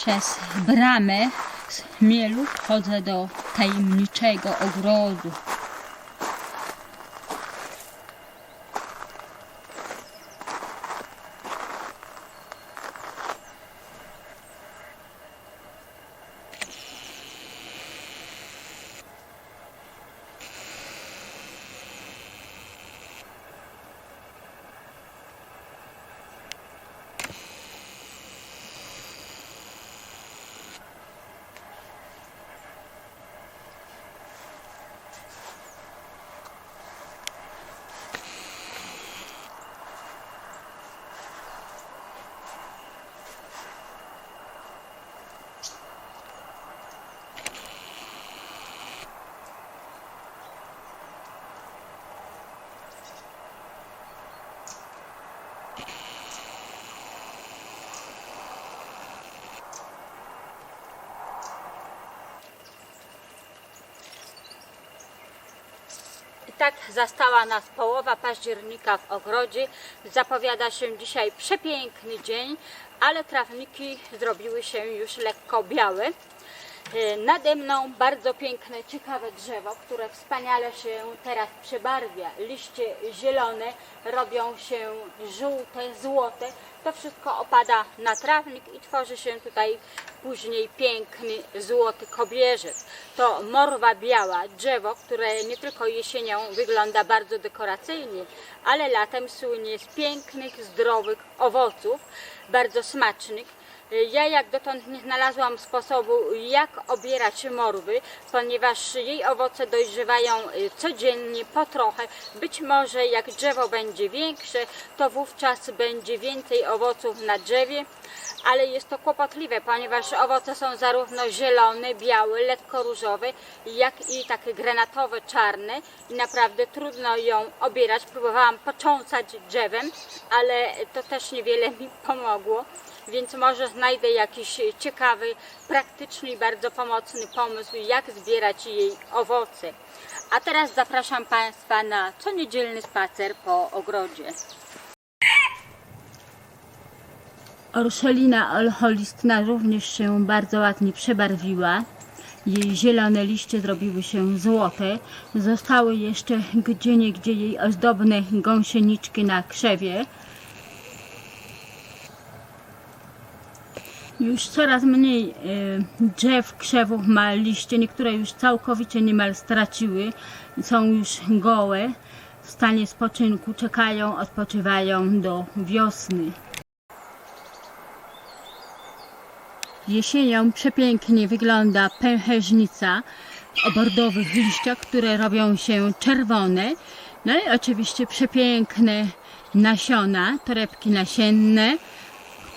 Przez bramę z chmielu wchodzę do tajemniczego ogrodu. Tak zastała nas połowa października w ogrodzie. Zapowiada się dzisiaj przepiękny dzień, ale trawniki zrobiły się już lekko białe. E, Nade mną bardzo piękne, ciekawe drzewo, które wspaniale się teraz przebarwia. Liście zielone robią się żółte, złote. To wszystko opada na trawnik i tworzy się tutaj później piękny, złoty kobierzec. To morwa biała, drzewo, które nie tylko jesienią wygląda bardzo dekoracyjnie, ale latem słynie z pięknych, zdrowych owoców, bardzo smacznych. Ja jak dotąd nie znalazłam sposobu, jak obierać morwy, ponieważ jej owoce dojrzewają y, codziennie po trochę. Być może jak drzewo będzie większe, to wówczas będzie więcej owoców na drzewie, ale jest to kłopotliwe, ponieważ owoce są zarówno zielone, białe, lekko różowe, jak i takie granatowe, czarne i naprawdę trudno ją obierać. Próbowałam począsać drzewem, ale to też niewiele mi pomogło więc może znajdę jakiś ciekawy, praktyczny i bardzo pomocny pomysł, jak zbierać jej owoce. A teraz zapraszam Państwa na co niedzielny spacer po ogrodzie. Orszelina olcholistna również się bardzo ładnie przebarwiła. Jej zielone liście zrobiły się złote. Zostały jeszcze gdzie niegdzie jej ozdobne gąsieniczki na krzewie. Już coraz mniej e, drzew, krzewów ma liście, niektóre już całkowicie niemal straciły, są już gołe, w stanie spoczynku, czekają, odpoczywają do wiosny. Jesienią przepięknie wygląda pęcherzynica o bordowych liściach, które robią się czerwone. No i oczywiście przepiękne nasiona, torebki nasienne,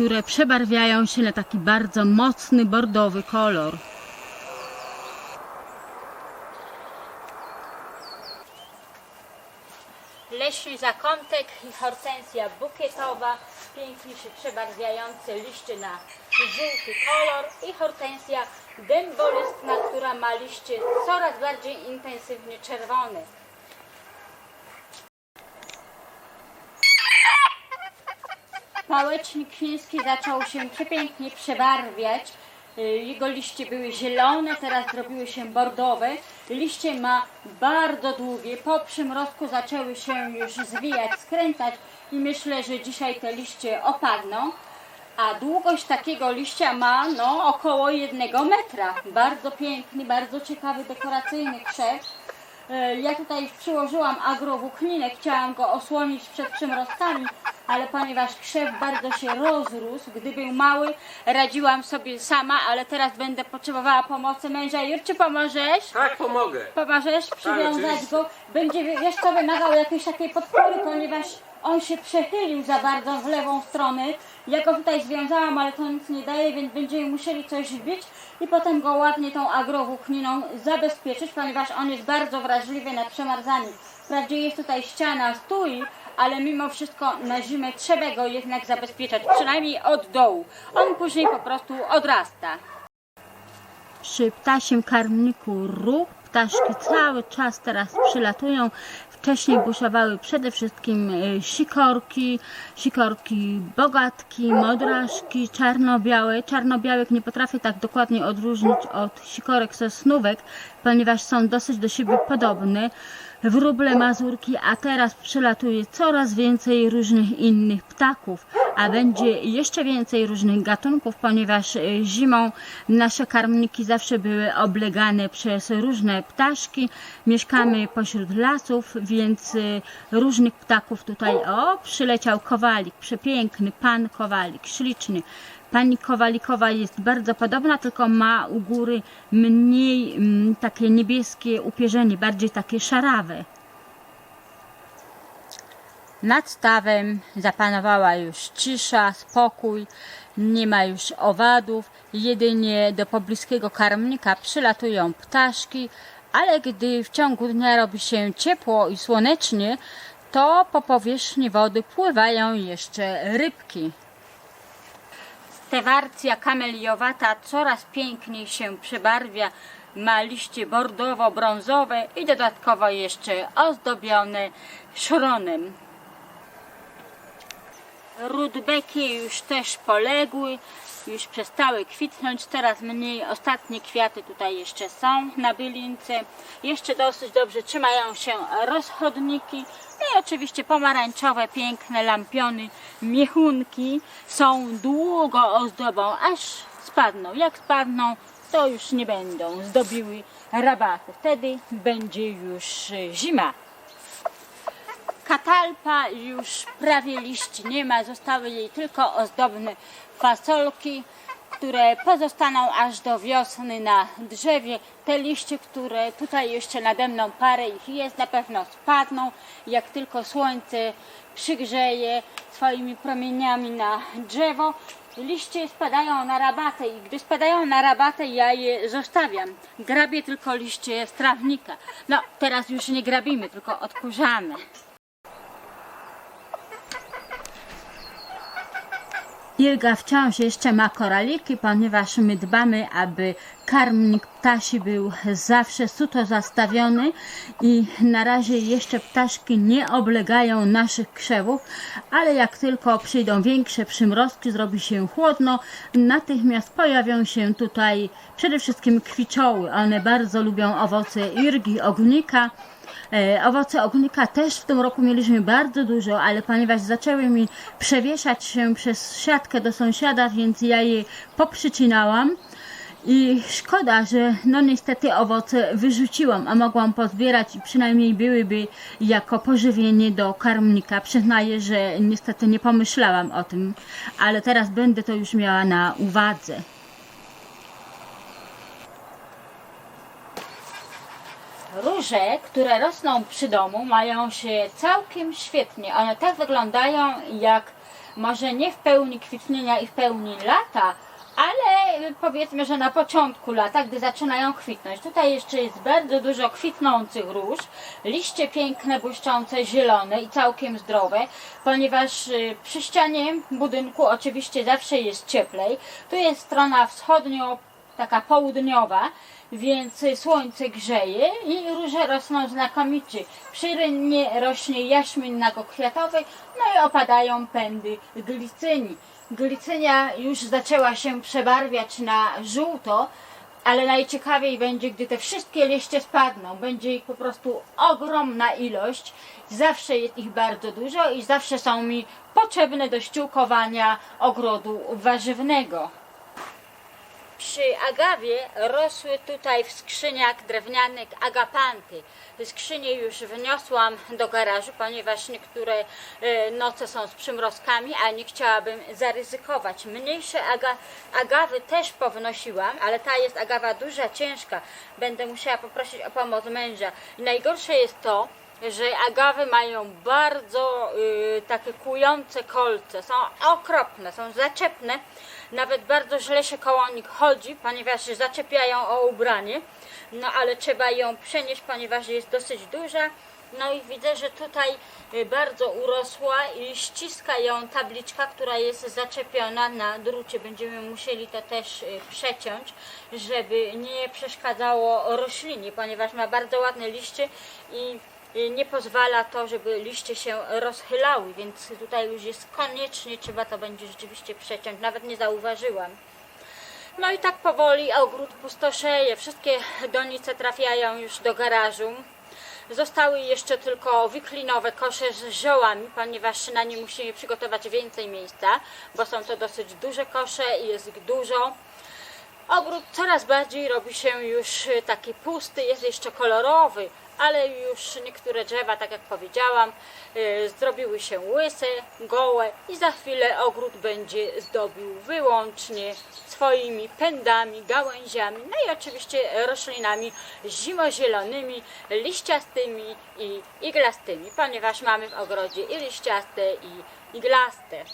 które przebarwiają się na taki bardzo mocny bordowy kolor. Leśny zakątek i hortensja bukietowa, pięknie się przebarwiające liście na żółty kolor i hortensja dębolistna, która ma liście coraz bardziej intensywnie czerwone. Pałecznik chiński zaczął się przepięknie przebarwiać. Y, Jego liście były zielone, teraz zrobiły się bordowe. Liście ma bardzo długie. Po przymrozku zaczęły się już zwijać, skręcać i myślę, że dzisiaj te liście opadną. A długość takiego liścia ma no, około jednego metra. Bardzo piękny, bardzo ciekawy, dekoracyjny krzew. E, Ja tutaj przyłożyłam agrowłókninę, chciałam go osłonić przed przymrozkami, ale ponieważ krzew bardzo się rozrósł, gdy był mały, radziłam sobie sama, ale teraz będę potrzebowała pomocy męża. Jurczy, pomożesz? Tak, pomogę. Pomożesz przywiązać oczywiście. go? Będzie, wiesz co, wymagał jakiejś takiej podpory, ponieważ on się przechylił za bardzo w lewą stronę. Ja go tutaj związałam, ale to nic nie daje, więc będziemy musieli coś wbić i potem go ładnie tą agrowłókniną zabezpieczyć, ponieważ on jest bardzo wrażliwy na przemarzanie. Wprawdzie jest tutaj ściana stoi, ale mimo wszystko na zimę trzeba go jednak zabezpieczać, przynajmniej od dołu. On później po prostu odrasta. Przy ptasim karmniku ruch ptaszki cały czas teraz przylatują. Wcześniej buszowały przede wszystkim e, sikorki, sikorki bogatki, modraszki, czarnobiałe. Czarnobiałek nie potrafię tak dokładnie odróżnić od sikorek sosnówek, ponieważ są dosyć do siebie podobne. Wróble mazurki, a teraz przylatuje coraz więcej różnych innych ptaków, a będzie jeszcze więcej różnych gatunków, ponieważ e, zimą nasze karmniki zawsze były oblegane przez różne ptaszki. Mieszkamy pośród lasów, więc e, różnych ptaków tutaj. O, przyleciał kowalik, przepiękny pan kowalik, śliczny. Pani Kowalikowa jest bardzo podobna, tylko ma u góry mniej mm, takie niebieskie upierzenie, bardziej takie szarawe. Nad stawem zapanowała już cisza, spokój, nie ma już owadów, jedynie do pobliskiego karmnika przylatują ptaszki, ale gdy w ciągu dnia robi się ciepło i słonecznie, to po powierzchni wody pływają jeszcze rybki. Stewarcja kameliowata coraz piękniej się przebarwia, ma liście bordowo-brązowe i dodatkowo jeszcze ozdobione szronem. Rudbeki już też poległy, już przestały kwitnąć, coraz mniej. Ostatnie kwiaty tutaj jeszcze są na bylince. Jeszcze dosyć dobrze trzymają się rozchodniki. I oczywiście pomarańczowe, piękne lampiony, miechunki są długo ozdobą, aż spadną. Jak spadną, to już nie będą zdobiły rabaty. Wtedy będzie już zima. Katalpa już prawie liści nie ma, zostały jej tylko ozdobne fasolki, które pozostaną aż do wiosny na drzewie. Te liście, które tutaj jeszcze nade mną parę ich jest, na pewno spadną, jak tylko słońce przygrzeje swoimi promieniami na drzewo. Liście spadają na rabatę i gdy spadają na rabatę, ja je zostawiam. Grabię tylko liście z trawnika. No, teraz już nie grabimy, tylko odkurzamy. Ilga wciąż jeszcze ma koraliki, ponieważ my dbamy, aby karmnik ptasi był zawsze suto zastawiony i na razie jeszcze ptaszki nie oblegają naszych krzewów, ale jak tylko przyjdą większe przymrozki, zrobi się chłodno, natychmiast pojawią się tutaj przede wszystkim kwiczoły. One bardzo lubią owoce irgi, ognika. E, Owoce ognika też w tym roku mieliśmy bardzo dużo, ale ponieważ zaczęły mi przewieszać się przez siatkę do sąsiada, więc ja je poprzycinałam. I szkoda, że no niestety owoce wyrzuciłam, a mogłam pozbierać i przynajmniej byłyby jako pożywienie do karmnika. Przyznaję, że niestety nie pomyślałam o tym, ale teraz będę to już miała na uwadze. Róże, które rosną przy domu, mają się całkiem świetnie. One tak wyglądają jak może nie w pełni kwitnienia i w pełni lata, ale powiedzmy, że na początku lata, gdy zaczynają kwitnąć. Tutaj jeszcze jest bardzo dużo kwitnących róż, liście piękne, błyszczące, zielone i całkiem zdrowe, ponieważ y, przy ścianie budynku oczywiście zawsze jest cieplej. Tu jest strona wschodnio, taka południowa, więc słońce grzeje i róże rosną znakomicie. Przy rynnie rośnie jaśmin nagokwiatowy, no i opadają pędy glicyni. Glicynia już zaczęła się przebarwiać na żółto, ale najciekawiej będzie, gdy te wszystkie liście spadną. Będzie ich po prostu ogromna ilość. Zawsze jest ich bardzo dużo i zawsze są mi potrzebne do ściółkowania ogrodu warzywnego. Przy agawie rosły tutaj w skrzyniach drewnianych agapanty. Skrzynie już wniosłam do garażu, ponieważ niektóre e, noce są z przymrozkami, a nie chciałabym zaryzykować. Mniejsze aga, agawy też pownosiłam, ale ta jest agawa duża, ciężka. Będę musiała poprosić o pomoc męża. Najgorsze jest to, że agawy mają bardzo y, takie kłujące kolce, są okropne, są zaczepne, nawet bardzo źle się koło nich chodzi, ponieważ zaczepiają o ubranie, no ale trzeba ją przenieść, ponieważ jest dosyć duża. No i widzę, że tutaj y, bardzo urosła i ściska ją tabliczka, która jest zaczepiona na drucie. Będziemy musieli to też y, przeciąć, żeby nie przeszkadzało roślinie, ponieważ ma bardzo ładne liście i nie pozwala to, żeby liście się rozchylały, więc tutaj już jest koniecznie, trzeba to będzie rzeczywiście przeciąć. Nawet nie zauważyłam. No i tak powoli ogród pustoszeje. Wszystkie donice trafiają już do garażu. Zostały jeszcze tylko wiklinowe kosze z ziołami, ponieważ na nie musimy przygotować więcej miejsca, bo są to dosyć duże kosze i jest ich dużo. Ogród coraz bardziej robi się już taki pusty, jest jeszcze kolorowy, ale już niektóre drzewa, tak jak powiedziałam, y, zrobiły się łyse, gołe i za chwilę ogród będzie zdobił wyłącznie swoimi pędami, gałęziami, no i oczywiście roślinami zimozielonymi, liściastymi i iglastymi, ponieważ mamy w ogrodzie i liściaste i iglaste.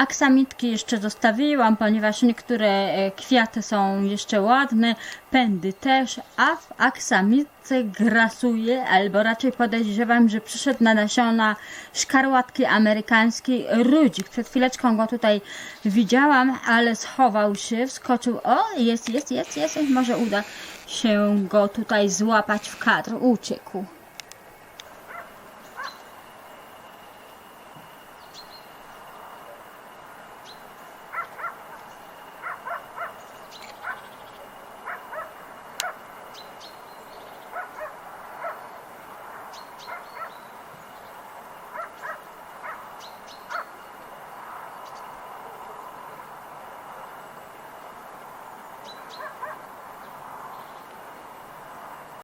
Aksamitki jeszcze zostawiłam, ponieważ niektóre e, kwiaty są jeszcze ładne, pędy też, a w aksamitce grasuje, albo raczej podejrzewam, że przyszedł na nasiona szkarłatki amerykańskiej rudzik. Przed chwileczką go tutaj widziałam, ale schował się, wskoczył. O, jest, jest, jest, jest, może uda się go tutaj złapać w kadr. Uciekł.